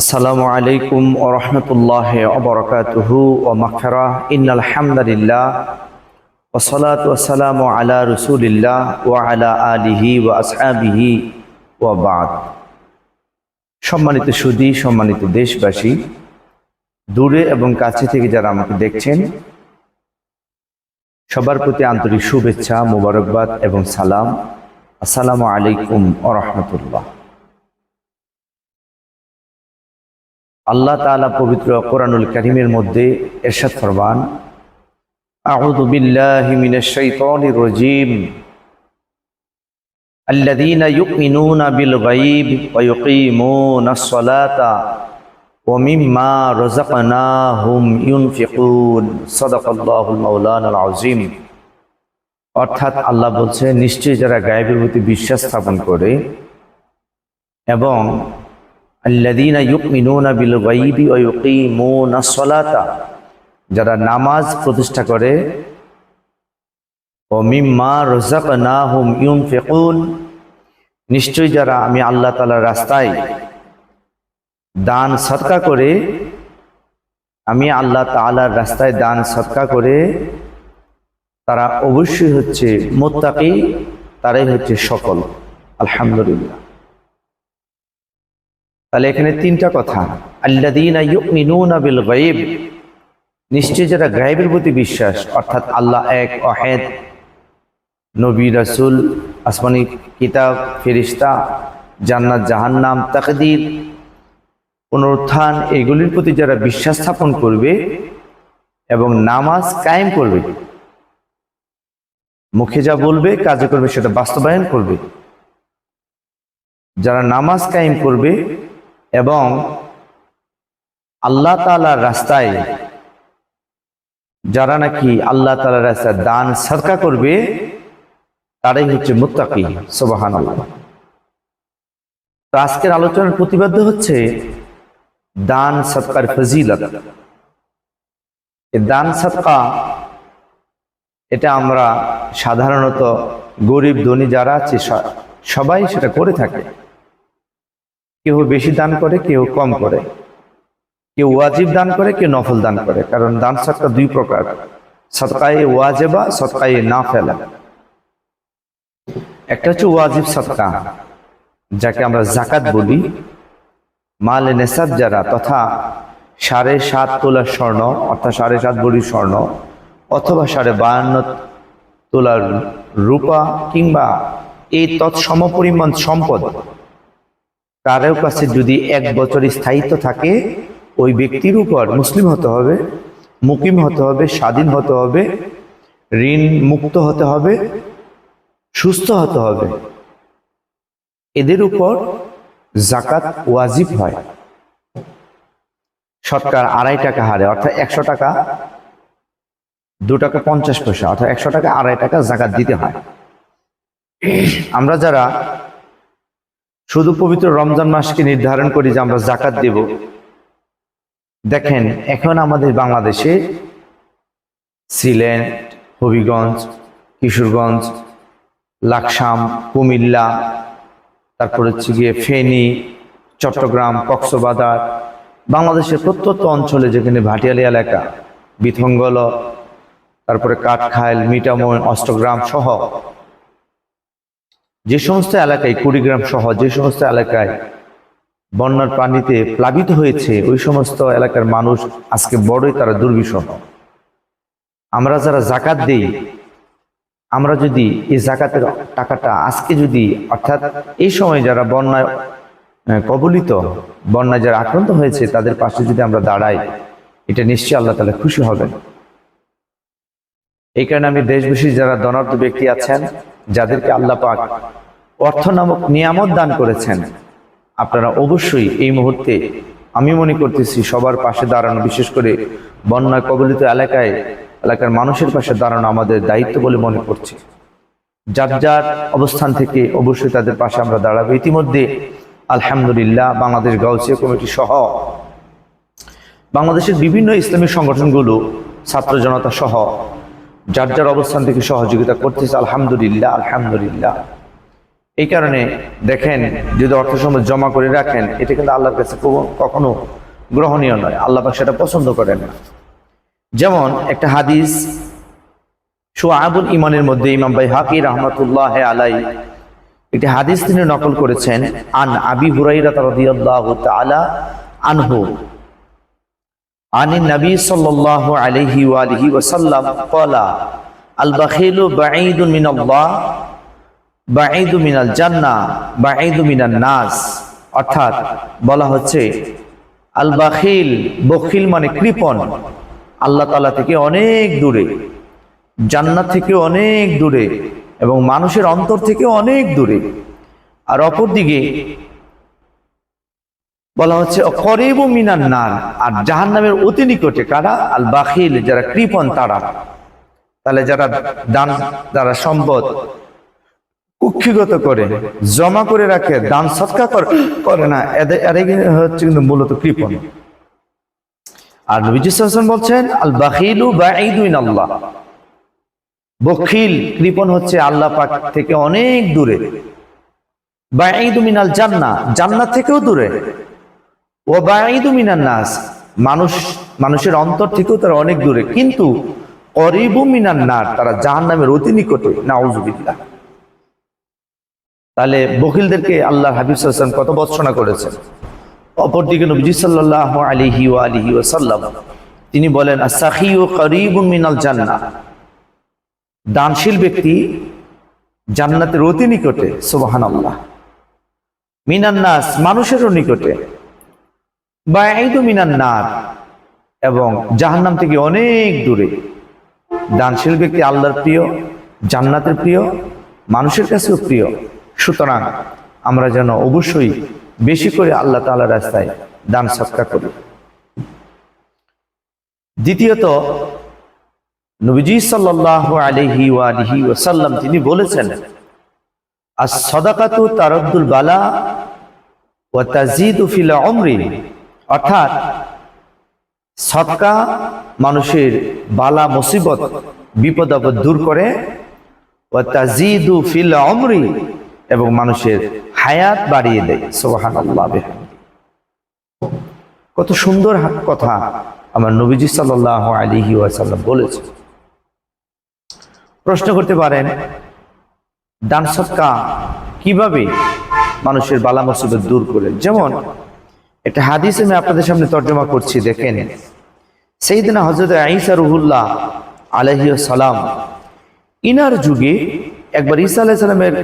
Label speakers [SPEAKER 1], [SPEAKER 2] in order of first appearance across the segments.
[SPEAKER 1] আসসালামু আলাইকুম ও রহমতুল্লাহ অবরকাতহু ও মাখারা ইন্নাল হামদালিল্লাহ ওসলাত ওসালাম আলা রসুলিল্লাহ ও আলা আলিহি ও আসহাবিহি ও বাদ। সম্মানিত সুদী, সম্মানিত দেশবাসী, দূরে এবং কাছে থেকে যারা আমাকে দেখছেন, সবার প্রতি আন্তরিক শুভেচ্ছা, মোবারকবাদ এবং সালাম। আসসালামু আলাইকুম ও রহমতুল্লাহ। আল্লাহ তালা পবিত্র কোরআনুল করিমের মধ্যে এরশাদ ফরমান أعوذ بالله من الشيطان الرجيم الذين يؤمنون بالغيب ويقيمون الصلاة ومما رزقناهم ينفقون صدق الله المولان العظيم অর্থাৎ আল্লাহ বলছে নিশ্চয়ই যারা গায়েবের প্রতি বিশ্বাস স্থাপন করে এবং আল্লাদিনা ইউমিনুনা বিল গাইবি ওয়া ইউকিমুনা সলাতা। যারা নামাজ প্রতিষ্ঠা করে ও মিম্মা রাযাকনাহুম ইউনফিকুন। নিশ্চয়ই যারা আমি আল্লাহ তাআলার রাস্তায় দান সদকা করে, আমি আল্লাহ তাআলার রাস্তায় দান সদকা করে, তারা অবশ্যই হচ্ছে মোত্তাকি, তারাই হচ্ছে সকল। আলহামদুলিল্লাহ। তাহলে এখানে তিনটা কথা। বিল গায়ব। নিশ্চয় যারা গায়েবের প্রতি বিশ্বাস অর্থাৎ আল্লাহ এক অহেদ নবী রাসুল আসমানি কিতাব ফেরিস্তা জান্নাত জাহান্নাম তাকদির পুনরুত্থান এগুলির প্রতি যারা বিশ্বাস স্থাপন করবে এবং নামাজ কায়েম করবে মুখে যা বলবে কাজে করবে সেটা বাস্তবায়ন করবে যারা নামাজ কায়েম করবে এবং আল্লাহ তালার রাস্তায় যারা নাকি আল্লাহ তালার রাস্তায় দান সরকা করবে, তারাই হচ্ছে মুত্তাকি সোবাহান তো আজকের আলোচনার প্রতিবাদ্য হচ্ছে দান সৎকার ফজিলত। দান সৎকা এটা আমরা সাধারণত গরিব, ধনী যারা আছে, সবাই সেটা করে থাকে। কেউ বেশি দান করে, কেউ কম করে। কেউ ওয়াজিব দান করে, কেউ নফল দান করে, কারণ দান সৎকা দুই প্রকার। সৎকায়ে ওয়াজেবা, সৎকায়ে না ফেলা একটা হচ্ছে ওয়াজিব সৎকা, যাকে আমরা জাকাত বলি। মাল নেসাব যারা, তথা সাড়ে সাত তোলার স্বর্ণ, অর্থাৎ সাড়ে সাত ভরি স্বর্ণ, অথবা সাড়ে বায়ান্ন তোলার রূপা, কিংবা এই তৎসম পরিমাণ সম্পদ কারও কাছে যদি এক বছর স্থায়িত্ব থাকে, ওই ব্যক্তির উপর মুসলিম হতে হবে, মুকিম হতে হবে, স্বাধীন হতে হবে, ঋণ মুক্ত হতে হবে, সুস্থ হতে হবে। এদের উপর জাকাত ওয়াজিব হয়। সরকার আড়াই টাকা হারে, অর্থাৎ একশো টাকা, দু টাকা পঞ্চাশ পয়সা, অর্থাৎ একশো টাকা আড়াই টাকা জাকাত দিতে হয়। আমরা যারা শুধু পবিত্র রমজান মাসকে নির্ধারণ করি যে আমরা জাকাত দেব। দেখেন, এখন আমাদের বাংলাদেশে সিলেট, হবিগঞ্জ, কিশোরগঞ্জ, লাকসাম, কুমিল্লা, তারপর হচ্ছে গিয়ে ফেনী, চট্টগ্রাম, কক্সবাজার, বাংলাদেশের প্রত্যন্ত অঞ্চলে যেখানে ভাটিয়ালি এলাকা, বিথঙ্গল, তারপরে কাঠখাইল মিটামন অষ্টগ্রাম সহ যে সমস্ত এলাকায় কুড়িগ্রাম সহ যে সমস্ত এলাকায় বন্যার পানিতে প্লাবিত হয়েছে, ওই সমস্ত এলাকার মানুষ আজকে বড়ই তারা দুর্বিষহ। আমরা যারা জাকাত দিই, আমরা যদি এই জাকাতের টাকাটা আজকে যদি, অর্থাৎ এই সময় যারা বন্যায় কবলিত, বন্যায় যারা আক্রান্ত হয়েছে, তাদের পাশে যদি আমরা দাঁড়াই, এটা নিশ্চয়ই আল্লাহ তালা খুশি হবেন। এই কারণে আমি দেশবাসী যারা ধনার্থ ব্যক্তি আছেন যাদেরকে আল্লাহ পাক অর্থ নামক নিয়ামত দান করেছেন, আপনারা অবশ্যই এই মুহূর্তে, আমি মনে করতেছি সবার পাশে দাঁড়ানো, বিশেষ করে বন্যা কবলিত এলাকায়, এলাকার মানুষের পাশে দাঁড়ানো আমাদের দায়িত্ব বলে মনে করছি। যার যার অবস্থান থেকে অবশ্যই তাদের পাশে আমরা দাঁড়াবো। ইতিমধ্যে, আলহামদুলিল্লাহ, বাংলাদেশ গাউসিয়া কমিটি সহ বাংলাদেশের বিভিন্ন ইসলামী সংগঠনগুলো, ছাত্র জনতা সহ যার যার অবস্থান থেকে সহযোগিতা করতেছে, আলহামদুলিল্লাহ আলহামদুলিল্লাহ। এই কারণে দেখেন, যদি অর্থ সম্পদ জমা করে রাখেন, এটা কিন্তু আল্লাহর কাছে কখনো- গ্রহণীয় নয়। আল্লাহ সেটা পছন্দ করেন না। যেমন একটা হাদিস সুআবুল ইমানের মধ্যে ইমাম ভাই হাকি রহমতুল্লাহ আলাই একটি হাদিস তিনি নকল করেছেন, আন আবি হুরাইরা তাআলা আনহু। عن النبي صلى الله عليه وآله وسلم قال البخيل بعيد من الله بعيد من الجنة بعيد من الناس অর্থাৎ বলা হচ্ছে আল বাখিল বখিল মানে কৃপণ আল্লাহ তাআলা থেকে অনেক দূরে জান্নাত থেকে অনেক দূরে এবং মানুষের অন্তর থেকে অনেক দূরে আর অপরদিকে বলা হচ্ছে করিব মিনান নার। আর জাহান নামের অতি নিকটে কারা? আল বাখিল, যারা কৃপণ তারা। তাহলে যারা দান, যারা সম্পদ কুক্ষিগত করে, জমা করে রাখে, দান সৎকা করে করে না, এদের হচ্ছে কিন্তু মূলত কৃপণ। আর নবীজি বলছেন, আল বাখিলু আল্লাহ। বখিল, কৃপণ হচ্ছে আল্লাহ পাক থেকে অনেক দূরে। বাঈদু মিনাল জান্নাহ জান্নাত থেকেও দূরে। ও বাঈদু মিনান নাস। মানুষ, মানুষের অন্তর থেকেও তারা অনেক দূরে। কিন্তু অরিবু মিনান নার, তারা জাহান্নামের অতি নিকটে। নাউজুবিল্লাহ তাহলে বকিলদেরকে আল্লাহ হাবিব ওয়াসাল্লাম কত বর্ষনা করেছেন? অপরদিকে নবী সাল্লাল্লাহু আলাইহি ওয়া আলিহি ওয়াসাল্লাম, তিনি বলেন আস-সাখিয়ু করিবুন মিনাল জান্নাহ দানশীল ব্যক্তি জান্নাতের অতি নিকটে, সুবহানাল্লাহ। মিনান নাস, মানুষেরও নিকটে। নার। এবং জাহান্নাম থেকে অনেক দূরে। দানশীল ব্যক্তি আল্লাহর প্রিয়, জান্নাতের প্রিয়, মানুষের কাছেও প্রিয়। সুতরাং আমরা যেন অবশ্যই বেশি করে আল্লাহ তালা রাস্তায় দান সৎকা করি। দ্বিতীয়ত, নবীজি সাল্লাল্লাহু আলাইহি ওয়া আলিহি ওয়াসাল্লাম তিনি বলেছেন আর সদাকাতু তারাদ্দুল বালা ওয়া তাজিদু ফিল উমরি অর্থাৎ সৎকা মানুষের বালা মুসিবত বিপদ আপদ দূর করে, ওয়া তাজিদু ফিল উমরি এবং মানুষের হায়াত বাড়িয়ে দেয়। সুবহানাল্লাহ কত সুন্দর কথা আমার নবীজি সাল্লাল্লাহু আলাইহি ওয়াসাল্লাম বলেছে প্রশ্ন করতে পারেন, দান সৎকা কীভাবে মানুষের বালা মুসিবত দূর করে? যেমন একটা হাদিস আমি আপনাদের সামনে তর্জমা করছি, দেখেন। সেইদিনা হজরত ঈসা রুহুল্লাহ আলহি সালাম, ইনার যুগে একবার ঈসা আলাহ সালামের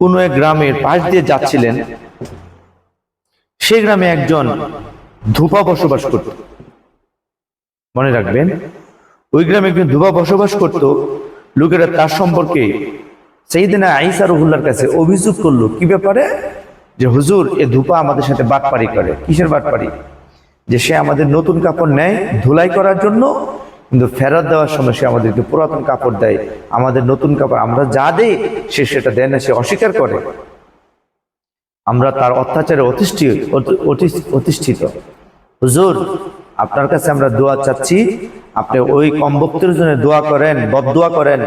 [SPEAKER 1] কোন এক গ্রামের পাশ দিয়ে যাচ্ছিলেন। সেই গ্রামে একজন ধূপা বসবাস করত। মনে রাখবেন, ওই গ্রামে একজন ধূপা বসবাস করত। লোকেরা তার সম্পর্কে সেই দিনে আইসা রহুল্লার কাছে অভিযোগ করল, কি ব্যাপারে? যে হুজুর, এ ধূপা আমাদের সাথে বাটপারি করে। কিসের বাটপারি? যে সে আমাদের নতুন কাপড় নেয় ধুলাই করার জন্য, কিন্তু ফেরত দেওয়ার সময় সে আমাদেরকে পুরাতন কাপড় দেয়। আমাদের নতুন কাপড়, আমরা যা দেই, সে সেটা দেয় না, সে অস্বীকার করে। আমরা তার অত্যাচারে অতিষ্ঠিত অতিষ্ঠিত। হুজুর, আপনার কাছে আমরা দোয়া চাচ্ছি, আপনি ওই কমবক্তের জন্য দোয়া করেন, বদদোয়া করেন,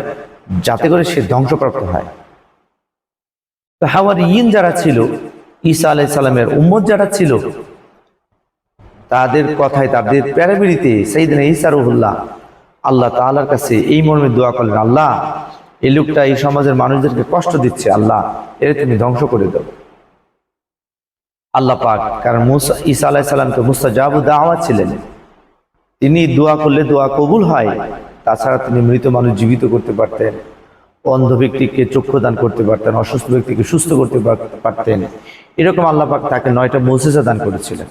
[SPEAKER 1] যাতে করে সে ধ্বংসপ্রাপ্ত হয়। তো হাওয়ার ইন যারা ছিল ঈসা আলাই সালামের উম্মত যারা ছিল, তাদের কথায় তাদের প্যারাবিড়িতে সেই দিনে ঈসা রহুল্লাহ, আল্লাহ তাআলার কাছে এই মর্মে দোয়া করলেন, আল্লাহ, এই লোকটা এই সমাজের মানুষদেরকে কষ্ট দিচ্ছে, আল্লাহ, এর তুমি ধ্বংস করে দাও। আল্লাহ পাক, কারণ মুসা, ঈসা আলাহ সাল্লামকে মুস্তাজাবু দাওয়া ছিলেন। তিনি দোয়া করলে দোয়া কবুল হয়, তাছাড়া তিনি মৃত মানুষ জীবিত করতে পারতেন, অন্ধ ব্যক্তিকে চক্ষুদান করতে পারতেন, অসুস্থ ব্যক্তিকে সুস্থ করতে পারতেন। এরকম আল্লাহ পাক তাকে নয়টা মৌসেজা দান করেছিলেন।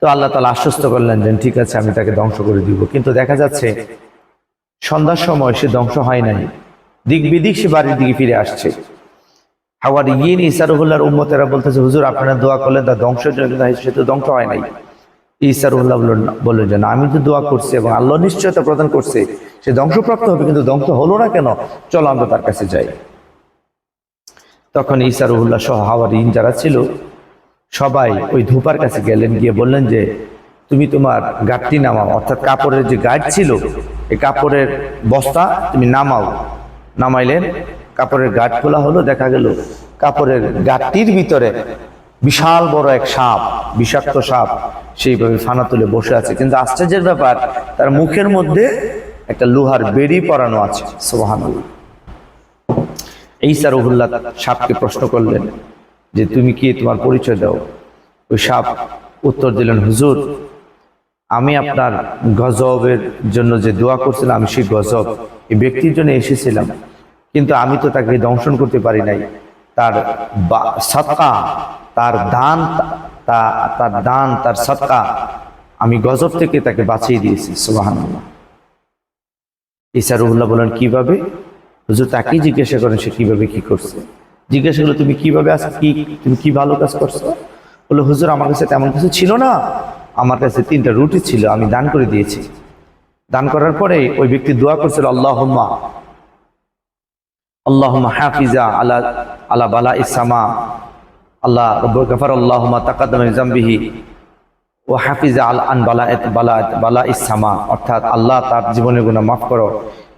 [SPEAKER 1] তো আল্লাহ তালা আশ্বস্ত করলেন যে, ঠিক আছে, আমি তাকে ধ্বংস করে দিব। কিন্তু দেখা যাচ্ছে, সন্ধ্যার সময় সে ধ্বংস হয় নাই। দিক বিদিক সে বাড়ির দিকে ফিরে আসছে। হাওয়ার ইয়েন ইসারুল্লাহর উম্মতেরা বলতেছে, হুজুর, আপনারা দোয়া করলেন, তা ধ্বংসের জন্য সে তো ধ্বংস হয় নাই। ইসারুল্লাহ বললেন যে, না, আমি তো দোয়া করছি এবং আল্লাহ নিশ্চয়তা প্রদান করছে। সে ধ্বংসপ্রাপ্ত হবে, কিন্তু ধ্বংস হলো না কেন? চলো আমরা তার কাছে যাই। তখন ইসারুল্লাহ সহ হাওয়ার ইন যারা ছিল, সবাই ওই ধূপার কাছে গেলেন, গিয়ে বললেন যে, তুমি তোমার গাঠটি নামাও। অর্থাৎ কাপড়ের যে গাঠ ছিল, এই কাপড়ের বস্তা তুমি নামাও। নামাইলেন, কাপড়ের গাঁট খোলা হলো, দেখা গেল কাপড়ের গাঁটটির ভিতরে বিশাল বড় এক সাপ, বিষাক্ত সাপ, সেইভাবে ফানা তুলে বসে আছে। কিন্তু আশ্চর্যের ব্যাপার, তার মুখের মধ্যে একটা লোহার বেড়ি পরানো আছে সোহানুল্লাহ এই রহুল্লাহ সাপকে প্রশ্ন করলেন যে তুমি কি তোমার পরিচয় দাও? ওই সাপ উত্তর দিলেন, হুজুর, আমি আপনার গজবের জন্য যে দোয়া করছিলাম, আমি সেই গজব। এই ব্যক্তির জন্য এসেছিলাম, কিন্তু আমি তো তাকে দংশন করতে পারি নাই। তার সৎকা, তার দান তার দান, তার সৎকা, আমি গজব থেকে তাকে বাঁচিয়ে দিয়েছি সুবাহান ইসা রুহুল্লাহ বলেন কীভাবে? হুজুর তাকেই জিজ্ঞাসা করেন সে কীভাবে কি করছে? জিজ্ঞাসা করল তুমি কীভাবে আস কি তুমি কি ভালো কাজ করছ? বলল হুজুর আমার কাছে তেমন কিছু ছিল না। আমার কাছে তিনটা রুটি ছিল আমি দান করে দিয়েছি। দান করার পরে ওই ব্যক্তি দোয়া করছিল আল্লাহম্মা আল্লাহম্মা হাফিজা আলা আলা বালা ইসামা আল্লাহ রব্বুল গফার আল্লাহম্মা ও হাফিজা আল আন বালা বালা বালা ইসামা অর্থাৎ আল্লাহ তার জীবনের গুণা মাফ করো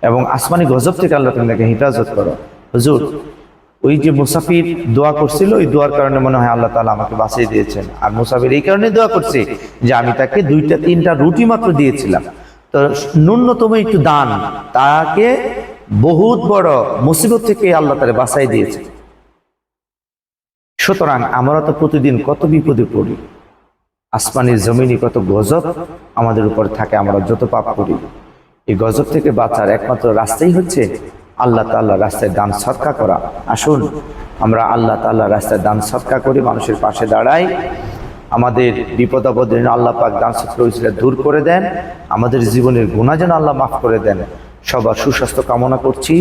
[SPEAKER 1] এবং আসমানি গজব থেকে আল্লাহ তুমি তাকে হেফাজত করো। হুজুর, ওই যে মুসাফির দোয়া করছিল, ওই দোয়ার কারণে মনে হয় আল্লাহ তালা আমাকে বাঁচিয়ে দিয়েছেন। আর মুসাফির এই কারণে দোয়া করছে যে আমি তাকে দুইটা, তিনটা রুটি মাত্র দিয়েছিলাম। তো ন্যূনতম একটু দান, তাকে বহুত বড় মুসিবত থেকে আল্লাহ তারা বাঁচাই দিয়েছে। সুতরাং আমরা তো প্রতিদিন কত বিপদে পড়ি। আসমানের জমিনে কত গজব আমাদের উপর থাকে, আমরা যত পাপ করি। এই গজব থেকে বাঁচার একমাত্র রাস্তাই হচ্ছে আল্লাহ তাল্লাহ রাস্তায় দান সৎকা করা। আসুন, আমরা আল্লাহ তাল্লাহ রাস্তায় দান সৎকা করি, মানুষের পাশে দাঁড়াই। আমাদের বিপদ আপদ আল্লাহ পাক দান সৎকা দূর করে দেন। আমাদের জীবনের গুণা যেন আল্লাহ মাফ করে দেন। সবার সুস্বাস্থ্য কামনা করছি।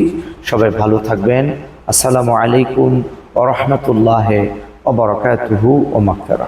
[SPEAKER 1] সবাই ভালো থাকবেন। আসসালামু আলাইকুম ও রহমতুল্লাহ ও বরকাতুহু ও মাকতারা